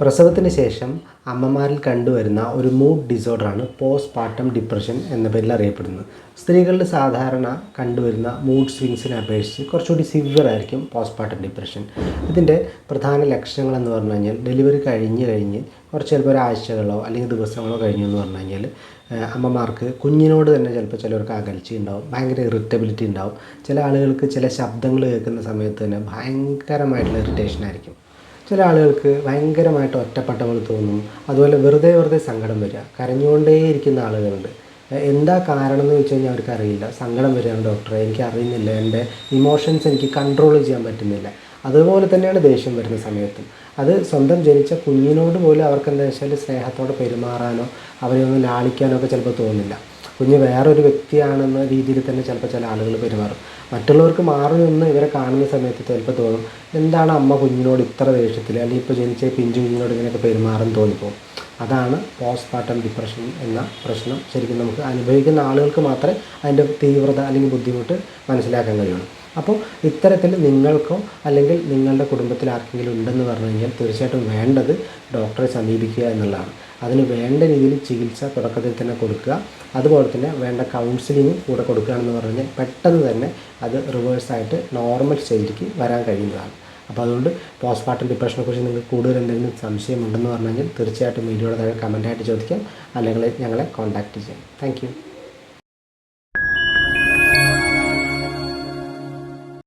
പ്രസവത്തിന് ശേഷം അമ്മമാരിൽ കണ്ടുവരുന്ന ഒരു മൂഡ് ഡിസോർഡറാണ് പോസ്റ്റ് പാർട്ടം ഡിപ്രഷൻ എന്ന പേരിൽ അറിയപ്പെടുന്നത്. സ്ത്രീകളിൽ സാധാരണ കണ്ടുവരുന്ന മൂഡ് സ്വിങ്സിനെ അപേക്ഷിച്ച് കുറച്ചുകൂടി സിവിയർ ആയിരിക്കും പോസ്റ്റ് പാർട്ടം ഡിപ്രഷൻ ഇതിന്റെ പ്രധാന ലക്ഷണങ്ങൾ എന്ന് പറഞ്ഞു കഴിഞ്ഞാൽ ഡെലിവറി കഴിഞ്ഞ് കഴിഞ്ഞ് കുറച്ച് ചിലപ്പോൾ ഒരാഴ്ചകളോ അല്ലെങ്കിൽ ദിവസങ്ങളോ കഴിഞ്ഞു എന്ന് പറഞ്ഞു കഴിഞ്ഞാൽ അമ്മമാർക്ക് കുഞ്ഞിനോട് തന്നെ ചിലപ്പോൾ ചിലവർക്ക് അകൽച്ച ഉണ്ടാവും ഭയങ്കര ഇറിറ്റബിലിറ്റി ഉണ്ടാവും. ചില ആളുകൾക്ക് ചില ശബ്ദങ്ങൾ കേൾക്കുന്ന സമയത്ത് തന്നെ ഭയങ്കരമായിട്ടുള്ള ഇറിറ്റേഷൻ ആയിരിക്കും. ചില ആളുകൾക്ക് ഭയങ്കരമായിട്ട് ഒറ്റപ്പെട്ട പോലെ തോന്നും. അതുപോലെ വെറുതെ വെറുതെ സങ്കടം വരിക. കരഞ്ഞുകൊണ്ടേ ഇരിക്കുന്ന ആളുകളുണ്ട്. എന്താ കാരണം എന്ന് വെച്ച് കഴിഞ്ഞാൽ അവർക്ക് അറിയില്ല. സങ്കടം വരികയാണ് ഡോക്ടറെ. എനിക്ക് അറിയുന്നില്ല. എന്റെ ഇമോഷൻസ് എനിക്ക് കൺട്രോൾ ചെയ്യാൻ പറ്റുന്നില്ല. അതുപോലെ തന്നെയാണ് ദേഷ്യം വരുന്ന സമയത്തും. അത് സ്വന്തം ജനിച്ച കുഞ്ഞിനോട് പോലും അവർക്ക് എന്താ വെച്ചാൽ സ്നേഹത്തോടെ പെരുമാറാനോ അവരെ ഒന്ന് ലാളിക്കാനോ ഒക്കെ ചിലപ്പോൾ തോന്നില്ല. കുഞ്ഞ് വേറൊരു വ്യക്തിയാണെന്ന രീതിയിൽ തന്നെ ചിലപ്പോൾ ചില ആളുകൾ പെരുമാറും. മറ്റുള്ളവർക്ക് മാറി നിന്ന് ഇവരെ കാണുന്ന സമയത്ത് ചിലപ്പോൾ തോന്നും എന്താണ് അമ്മ കുഞ്ഞിനോട് ഇത്ര ദേഷ്യത്തിൽ അല്ലെങ്കിൽ ഇപ്പോൾ ജനിച്ച പിഞ്ചു കുഞ്ഞിനോട് ഇങ്ങനെയൊക്കെ പെരുമാറും തോന്നിപ്പോകും അതാണ് പോസ്റ്റ്പാർട്ടം ഡിപ്രഷൻ എന്ന പ്രശ്നം ശരിക്കും നമുക്ക് അനുഭവിക്കുന്ന ആളുകൾക്ക് മാത്രമേ അതിന്റെ തീവ്രത അല്ലെങ്കിൽ ബുദ്ധിമുട്ട് മനസ്സിലാക്കാൻ കഴിയുള്ളൂ. അപ്പോൾ ഇത്തരത്തിൽ നിങ്ങൾക്കോ അല്ലെങ്കിൽ നിങ്ങളുടെ കുടുംബത്തിൽ ആർക്കെങ്കിലും ഉണ്ടെന്ന് പറഞ്ഞു കഴിഞ്ഞാൽ തീർച്ചയായിട്ടും വേണ്ടത് ഡോക്ടറെ സമീപിക്കുക എന്നുള്ളതാണ്. അതിന് വേണ്ട രീതിയിൽ ചികിത്സ തുടക്കത്തിൽ തന്നെ കൊടുക്കുക. അതുപോലെ തന്നെ വേണ്ട കൗൺസിലിംഗ് കൂടെ കൊടുക്കുകയാണെന്ന് പറഞ്ഞു കഴിഞ്ഞാൽ പെട്ടെന്ന് തന്നെ അത് റിവേഴ്സായിട്ട് നോർമൽ സ്റ്റേജിലേക്ക് വരാൻ കഴിയുന്നതാണ്. അപ്പോൾ അതുകൊണ്ട് പോസ്റ്റ് പാർട്ടം ഡിപ്രഷനെ കുറിച്ച് നിങ്ങൾക്ക് കൂടുതൽ എന്തെങ്കിലും സംശയമുണ്ടെന്ന് പറഞ്ഞു കഴിഞ്ഞാൽ തീർച്ചയായിട്ടും വീഡിയോയുടെ താഴെ കമന്റായിട്ട് ചോദിക്കാം. അല്ലെങ്കിൽ ഞങ്ങളെ കോൺടാക്റ്റ് ചെയ്യാം. താങ്ക്